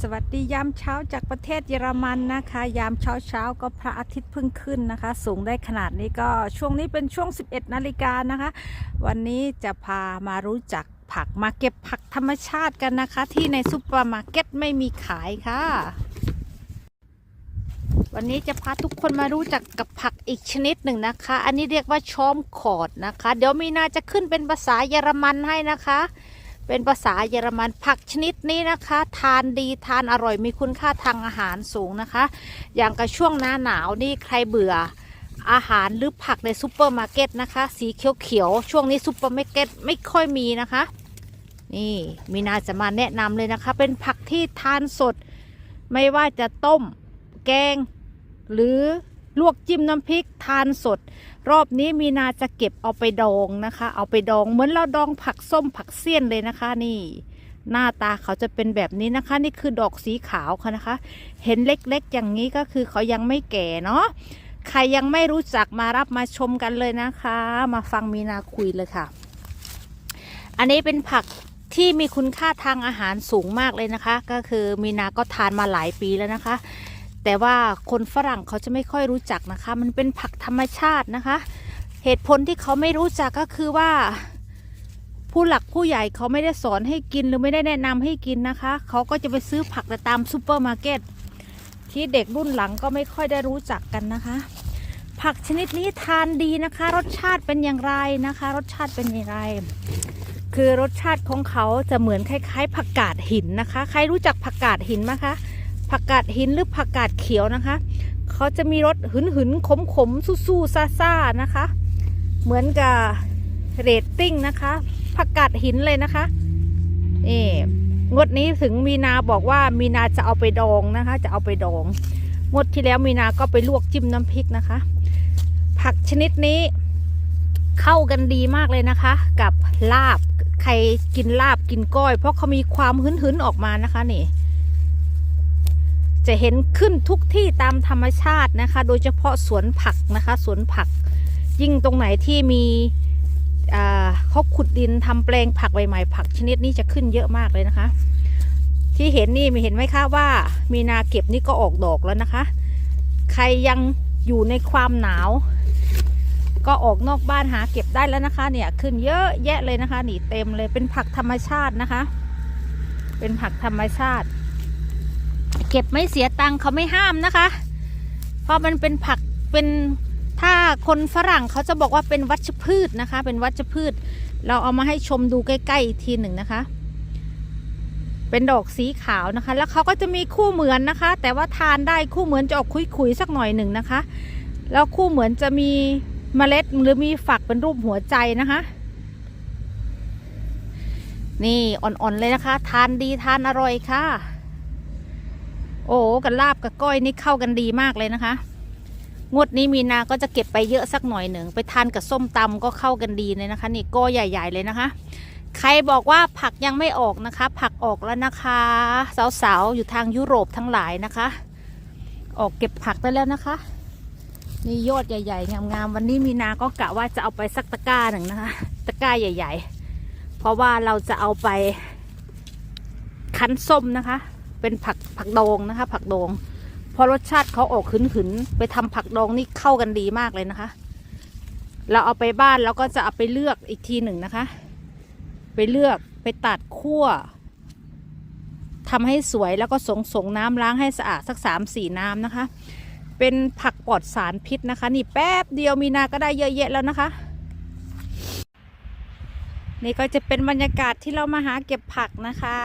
สวัสดียามเช้าจากประเทศเยอรมันนะคะ ยามเช้าเช้าก็พระอาทิตย์เพิ่งขึ้นนะคะ สูงได้ขนาดนี้ก็ช่วงนี้เป็นช่วง 11 นาฬิกานะคะ วันนี้จะพามารู้จักผักมาเก็บผักธรรมชาติกันนะคะ ที่ในซุปเปอร์มาร์เก็ตไม่มีขายค่ะ วันนี้จะพาทุกคนมารู้จักกับผักอีกชนิดหนึ่งนะคะ อันนี้เรียกว่าชอมขอดนะคะ เดี๋ยวมีนาจะขึ้นเป็นภาษาเยอรมันให้นะคะ เป็นภาษาเยอรมันผักชนิดนี้นะคะ ทานดีทานอร่อยมีคุณค่าทางอาหารสูงนะคะ อย่างกับช่วงหน้าหนาวนี่ใครเบื่ออาหารหรือผักในซูเปอร์มาร์เก็ตนะคะ สีเขียวๆช่วงนี้ซูเปอร์มาร์เก็ตไม่ค่อยมีนะคะ นี่มีนาจะมาแนะนำเลยนะคะ เป็นผักที่ทานสด ไม่ว่าจะต้ม แกง หรือ ลวกจิ้มน้ำพริกทานสด รอบนี้มีนาจะเก็บเอาไปดองนะคะ เอาไปดองเหมือนเราดองผักส้มผักเสี้ยนเลยนะคะนี่ หน้าตาเขาจะเป็นแบบนี้นะคะ นี่คือดอกสีขาวค่ะนะคะ เห็นเล็กๆ อย่างนี้ก็คือเขายังไม่แก่เนาะใครยังไม่รู้จักมารับมาชมกันเลยนะคะ มาฟังมีนาคุยเลยค่ะ อันนี้เป็นผักที่มีคุณค่าทางอาหารสูงมากเลยนะคะ ก็คือมีนาก็ทานมาหลายปีแล้วนะคะ แต่ว่าคนฝรั่งเขาจะไม่ค่อยรู้จักนะคะ มันเป็นผักธรรมชาตินะคะ เหตุผลที่เขาไม่รู้จักก็คือว่า ผู้หลักผู้ใหญ่เขาไม่ได้สอนให้กินหรือไม่ได้แนะนำให้กินนะคะ เขาก็จะไปซื้อผักแต่ตามซูเปอร์มาร์เก็ตที่เด็กรุ่นหลังก็ไม่ค่อยได้รู้จักกันนะคะ ผักชนิดนี้ทานดีนะคะ รสชาติเป็นอย่างไรนะคะ รสชาติเป็นอย่างไร คือรสชาติของเขาจะเหมือนคล้าย ๆ ผักกาดหินนะคะ ใครรู้จักผักกาดหินไหมคะ ผักกาดหินหรือผักกาดเขียวนะคะ เขาจะมีรสหืนหืนขมขมๆสู้ๆซ่านะคะ เหมือนกับเรตติ้งนะคะ ผักกาดหินเลยนะคะนี่งวดนี้ถึงมีนาบอกว่ามีนาจะเอาไปดองนะคะ จะเอาไปดอง งวดที่แล้วมีนาก็ไปลวกจิ้มน้ำพริกนะคะ ผักชนิดนี้เข้ากันดีมากเลยนะคะ กับลาบใครกินลาบกินก้อย เพราะเขามีความหืนๆออกมานะคะนี่ จะเห็นขึ้นทุกที่ตามธรรมชาตินะคะ โดยเฉพาะสวนผักนะคะสวนผัก ยิ่งตรงไหนที่มีเขาขุดดินทำแปลงผักใหม่ๆผักชนิดนี้จะขึ้นเยอะมากเลยนะคะ ที่เห็นนี่มีเห็นไหมคะว่า มีนาเก็บนี่ก็ออกดอกแล้วนะคะ ใครยังอยู่ในความหนาว ก็ออกนอกบ้านหาเก็บได้แล้วนะคะ เนี่ยขึ้นเยอะแยะเลยนะคะนี่เต็มเลยเป็นผักธรรมชาตินะคะ เป็นผักธรรมชาติ เก็บไม่เสียตังค์เขาไม่ห้ามนะคะ เพราะมันเป็นผักเป็นถ้าคนฝรั่งเขาจะบอกว่าเป็นวัชพืชนะคะ เป็นวัชพืช เราเอามาให้ชมดูใกล้ๆอีกทีหนึ่งนะคะ เป็นดอกสีขาวนะคะ แล้วเขาก็จะมีคู่เหมือนนะคะ แต่ว่าทานได้คู่เหมือนจะออกคุยๆสักหน่อยหนึ่งนะคะ แล้วคู่เหมือนจะมีเมล็ดหรือมีฝักเป็นรูปหัวใจนะคะ นี่อ่อนๆเลยนะคะ ทานดีทานอร่อยค่ะ โอ้กับลาบกับก้อยนี่เข้ากันดีมากเลยนะคะ งวดนี้มีนาก็จะเก็บไปเยอะสักหน่อยหนึ่งไปทานกับส้มตำก็เข้ากันดีเลยนะคะ นี่ก้อใหญ่ ๆ เลยนะคะ ใครบอกว่าผักยังไม่ออกนะคะ ผักออกแล้วนะคะ สาวๆอยู่ทางยุโรปทั้งหลายนะคะ ออกเก็บผักได้แล้วนะคะนี่ยอดใหญ่ๆ งามๆ วันนี้มีนาก็กะว่าจะเอาไปสักตะกร้าหนึ่งนะคะ ตะกร้าใหญ่ ๆ เพราะว่าเราจะเอาไปคั้นส้มนะคะ เป็นผักผักดองนะคะ ผักดองพราะรสชาติเขาออกขืนๆไปทำผักดองนี่เข้ากันดีมากเลยนะคะ เราเอาไปบ้านแล้วก็จะเอาไปเลือกอีกทีหนึ่งนะคะ ไปเลือกไปตัดคั่วทำให้สวยแล้วก็สงสงน้ำล้างให้สะอาดสักสามสี่น้ำนะคะ เป็นผักปลอดสารพิษนะคะ นี่แป๊บเดียวมีนาก็ได้เยอะแยะแล้วนะคะ นี่ก็จะเป็นบรรยากาศที่เรามาหาเก็บผักนะคะ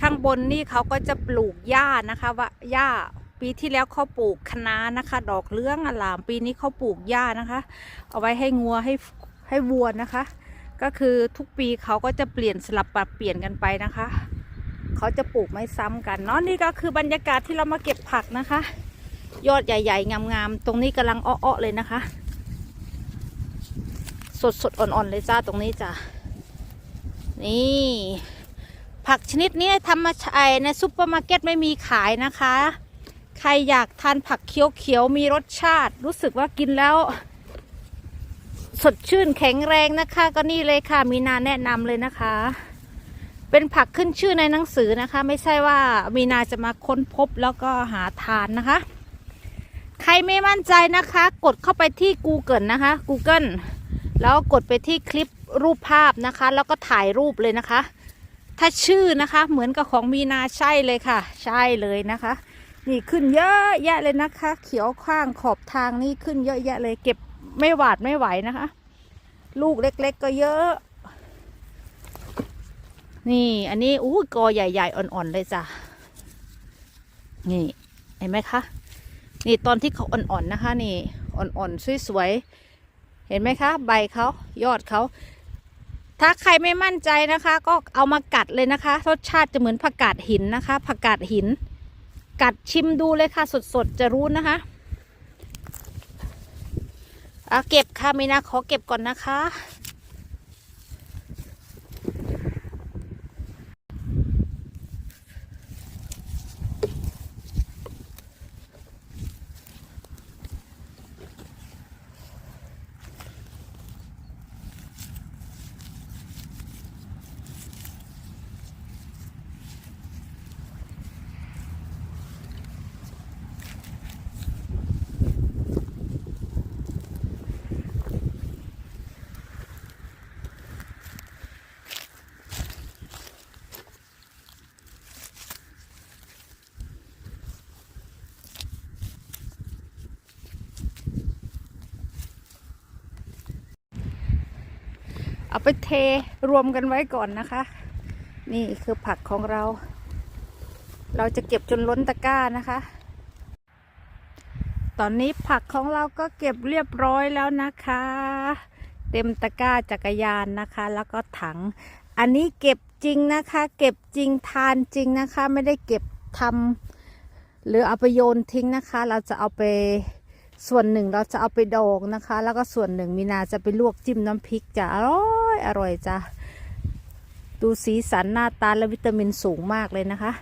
ข้างบนนี่เขาก็จะปลูกหญ้านะคะว่าหญ้าปีที่แล้วเขาปลูกคะน้านะคะ ดอกเลื้องอลาม ปีนี้เขาปลูกหญ้านะคะ เอาไว้ให้งัวให้ให้วัวนะคะ ก็คือทุกปีเขาก็จะเปลี่ยนสลับปรับเปลี่ยนกันไปนะคะเขาจะปลูกไม่ซ้ำกันเนาะนี่ก็คือบรรยากาศที่เรามาเก็บผักนะคะ ยอดใหญ่ๆงามๆตรงนี้กำลังอ้อๆเลยนะคะ สดๆอ่อนๆเลยจ้าตรงนี้จ้ะนี่ ผักชนิดนี้ธรรมชาติในซุปเปอร์มาร์เก็ตไม่มีขายนะคะ ใครอยากทานผักเขียวๆมีรสชาติ รู้สึกว่ากินแล้ว สดชื่นแข็งแรงนะคะ ก็นี่เลยค่ะ มีนาแนะนำเลยนะคะ เป็นผักขึ้นชื่อในหนังสือนะคะ ไม่ใช่ว่ามีนาจะมาค้นพบแล้วก็หาทานนะคะ ใครไม่มั่นใจนะคะ กดเข้าไปที่ Google นะคะ Google แล้วกดไปที่คลิปรูปภาพนะคะ แล้วก็ถ่ายรูปเลยนะคะ ถ้าชื่อนะคะ เหมือนกับของมีนาใช่เลยค่ะ ใช่เลยนะคะ นี่ขึ้นเยอะแยะเลยนะคะ เขียวข้างขอบทางนี่ขึ้นเยอะแยะเลย เก็บไม่หวาดไม่ไหวนะคะ ลูกเล็ก ๆ ก็เยอะ นี่อันนี้อู้กอใหญ่ ๆ อ่อนๆเลยจ้ะนี่เห็นไหมคะนี่ตอนที่เขาอ่อนๆนะคะ นี่อ่อนๆสวยๆเห็นไหมคะ ใบเขายอดเขา ถ้าใครไม่มั่นใจนะคะ ก็เอามากัดเลยนะคะรสชาติจะเหมือนผักกาดหินนะคะผักกาดหิน กัดชิมดูเลยค่ะ สดๆจะรู้นะคะเอาเก็บค่ะมีนาขอเก็บก่อนนะคะ เอาไปเทรวมกันไว้ก่อนนะคะ นี่คือผักของเรา เราจะเก็บจนล้นตะกร้านะคะ ตอนนี้ผักของเราก็เก็บเรียบร้อยแล้วนะคะ เต็มตะกร้าจักรยานนะคะ แล้วก็ถัง อันนี้เก็บจริงนะคะ เก็บจริงทานจริงนะคะ ไม่ได้เก็บทำหรือเอาไปโยนทิ้งนะคะ เราจะเอาไป ส่วนหนึ่งเราจะเอาไปดองนะคะ แล้วก็ส่วนหนึ่งมีนาจะไปลวกจิ้มน้ำพริกจะอร่อยอร่อยจ้ะดูสีสันหน้าตาและวิตามินสูงมากเลยนะคะ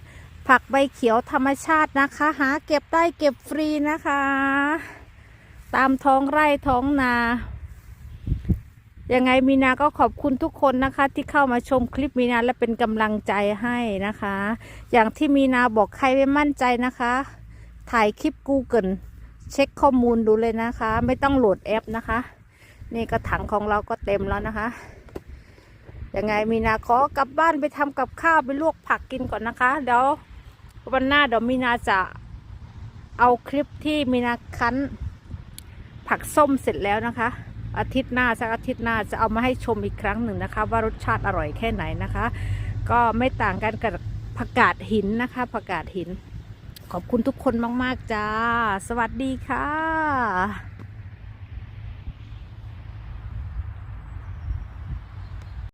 ผักใบเขียวธรรมชาตินะคะ หาเก็บได้เก็บฟรีนะคะ ตามท้องไร่ท้องนายังไงมีนาก็ขอบคุณทุกคนนะคะ ที่เข้ามาชมคลิปมีนาและเป็นกำลังใจให้นะคะ อย่างที่มีนาบอกใครไม่มั่นใจนะคะ ถ่ายคลิป Google เช็คข้อมูลดูเลยนะคะ ไม่ต้องโหลดแอปนะคะ นี่กระถังของเราก็เต็มแล้วนะคะยังไงมีนาขอกลับบ้านไปทำกับข้าวไปลวกผักกินก่อนนะคะเดี๋ยววันหน้าเดี๋ยวมีนาจะเอาคลิปที่มีนาคั้น ผักส้มเสร็จแล้วนะคะ อาทิตย์หน้าสักอาทิตย์หน้าจะเอามาให้ชมอีกครั้งหนึ่งนะคะ ว่ารสชาติอร่อยแค่ไหนนะคะ ก็ไม่ต่างกันกับผักกาดหินนะคะผักกาดหิน ขอบคุณทุกคนมาก ๆ จ้า สวัสดีค่ะ